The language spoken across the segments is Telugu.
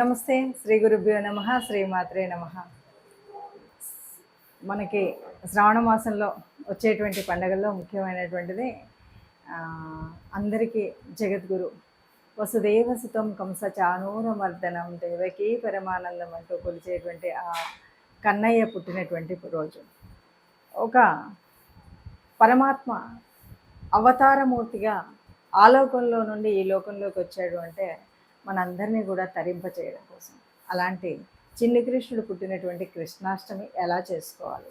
నమస్తే శ్రీ గురుభ్యో నమ శ్రీమాత్రే నమ. మనకి శ్రావణ మాసంలో వచ్చేటువంటి పండగల్లో ముఖ్యమైనటువంటిది అందరికీ జగద్గురు. వసుదేవ సుతం కంస చానూరమర్దనం దేవకీ పరమానందం అంటూ కొలిచేటువంటి ఆ కన్నయ్య పుట్టినటువంటి రోజు. ఒక పరమాత్మ అవతారమూర్తిగా ఆ లోకంలో నుండి ఈ లోకంలోకి వచ్చాడు అంటే మనందరినీ కూడా తరింప చేయడం కోసం. అలాంటి చిన్ని కృష్ణుడు పుట్టినటువంటి కృష్ణాష్టమి ఎలా చేసుకోవాలి?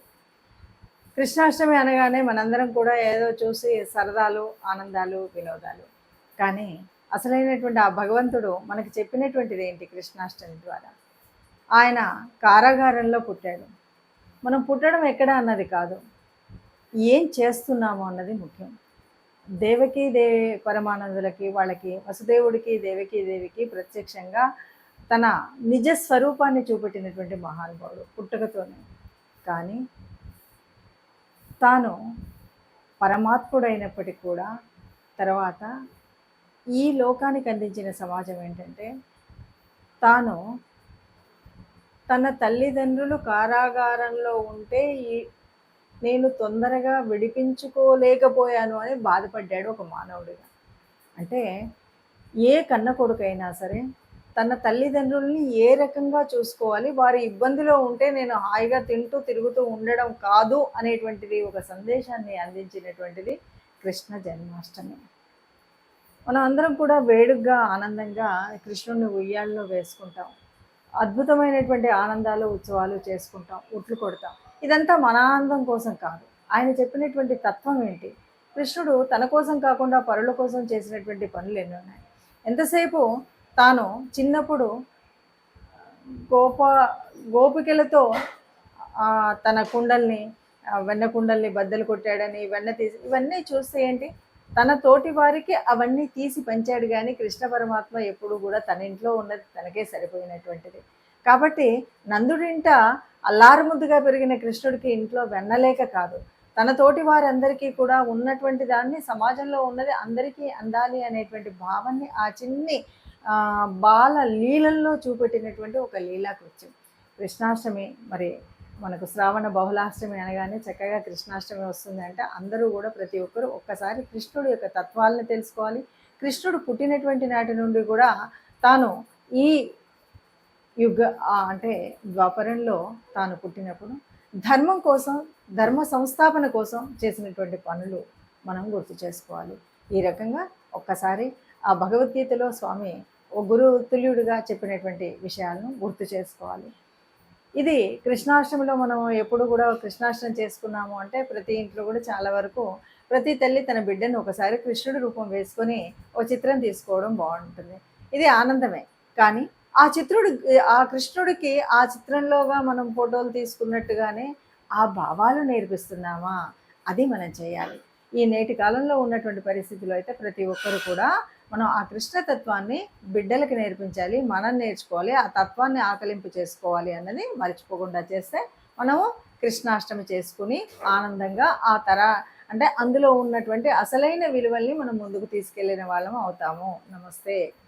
కృష్ణాష్టమి అనగానే మనందరం కూడా ఏదో చూసి సరదాలు ఆనందాలు వినోదాలు. కానీ అసలైనటువంటి ఆ భగవంతుడు మనకి చెప్పినటువంటిది ఏంటి కృష్ణాష్టమి ద్వారా? ఆయన కారాగారంలో పుట్టాడు. మనం పుట్టడం ఎక్కడ అన్నది కాదు. ఏం చేస్తున్నాము అన్నది ముఖ్యం. దేవకి దే పరమానందులకి వాళ్ళకి వసుదేవుడికి దేవకి దేవికి ప్రత్యక్షంగా తన నిజ స్వరూపాన్ని చూపెట్టినటువంటి మహానుభావుడు పుట్టుకతోనే. కానీ తాను పరమాత్ముడైనప్పటికీ కూడా తర్వాత ఈ లోకానికి అందించిన సమాజం ఏంటంటే తాను తన తల్లిదండ్రులు కారాగారంలో ఉంటే ఈ నేను తొందరగా విడిపించుకోలేకపోయాను అని బాధపడ్డాడు ఒక మానవుడిగా అంటే ఏ కన్న కొడుకైనా సరే తన తల్లిదండ్రుల్ని ఏ రకంగా చూసుకోవాలి? వారి ఇబ్బందిలో ఉంటే నేను హాయిగా తింటూ తిరుగుతూ ఉండడం కాదు అనేటువంటిది ఒక సందేశాన్ని అందించినటువంటిది కృష్ణ జన్మాష్టమి. మనం అందరం కూడా వేడుగ్గా ఆనందంగా కృష్ణుడిని ఉయ్యాల్లో వేసుకుంటాం. అద్భుతమైనటువంటి ఆనందాలు ఉత్సవాలు చేసుకుంటాం ఉట్లు కొడతాం. ఇదంతా మన ఆనందం కోసం కాదు. ఆయన చెప్పినటువంటి తత్వం ఏంటి? కృష్ణుడు తన కోసం కాకుండా పరుల కోసం చేసినటువంటి పనులు ఎన్ని ఉన్నాయి? ఎంతసేపు తాను చిన్నప్పుడు గోప గోపికలతో తన కుండల్ని వెన్న కుండల్ని బద్దలు కొట్టాడని వెన్న తీసి ఇవన్నీ చూస్తే ఏంటి? తన తోటి వారికి అవన్నీ తీసి పంచాడు కానీ కృష్ణ పరమాత్మ ఎప్పుడు కూడా తన ఇంట్లో ఉన్నది తనకే సరిపోయినటువంటిది. కాబట్టి నందుడింట అల్లారుముద్దుగా పెరిగిన కృష్ణుడికి ఇంట్లో వెన్నలేక కాదు. తన తోటి వారందరికీ కూడా ఉన్నటువంటి దాన్ని సమాజంలో ఉన్నది అందరికీ అందాలి అనేటువంటి భావాన్ని ఆ చిన్ని బాల లీలల్లో చూపెట్టినటువంటి ఒక లీలాకృత్యం. కృష్ణాష్టమి మరి మనకు శ్రావణ బహుళాష్టమి అనగానే చక్కగా కృష్ణాష్టమి వస్తుందంటే అందరూ కూడా ప్రతి ఒక్కరూ ఒక్కసారి కృష్ణుడి యొక్క తత్వాలను తెలుసుకోవాలి. కృష్ణుడు పుట్టినటువంటి నాటి నుండి కూడా తాను ఈ యుగ అంటే ద్వాపరంలో తాను పుట్టినప్పుడు ధర్మం కోసం ధర్మ సంస్థాపన కోసం చేసినటువంటి పనులు మనం గుర్తు చేసుకోవాలి. ఈ రకంగా ఒక్కసారి ఆ భగవద్గీతలో స్వామి ఓ గురు తుల్యుడిగా చెప్పినటువంటి విషయాలను గుర్తు చేసుకోవాలి. ఇది కృష్ణాష్టమిలో మనం ఎప్పుడు కూడా కృష్ణాష్టమి చేసుకున్నాము అంటే ప్రతి ఇంట్లో కూడా చాలా వరకు ప్రతి తల్లి తన బిడ్డను ఒకసారి కృష్ణుడి రూపం వేసుకొని ఓ చిత్రం తీసుకోవడం బాగుంటుంది. ఇది ఆనందమే. కానీ ఆ చిత్రుడు ఆ కృష్ణుడికి ఆ చిత్రంలోగా మనం ఫోటోలు తీసుకున్నట్టుగానే ఆ భావాలు నేర్పిస్తున్నామా? అది మనం చేయాలి. ఈ నేటి కాలంలో ఉన్నటువంటి పరిస్థితిలో అయితే ప్రతి ఒక్కరు కూడా మనం ఆ కృష్ణతత్వాన్ని బిడ్డలకు నేర్పించాలి మనం నేర్చుకోవాలి ఆ తత్వాన్ని ఆకలింపు చేసుకోవాలి అన్నది మర్చిపోకుండా చేస్తే మనము కృష్ణాష్టమి చేసుకుని ఆనందంగా ఆ తర అంటే అందులో ఉన్నటువంటి అసలైన విలువల్ని మనం ముందుకు తీసుకెళ్ళిన వాళ్ళం అవుతాము. నమస్తే.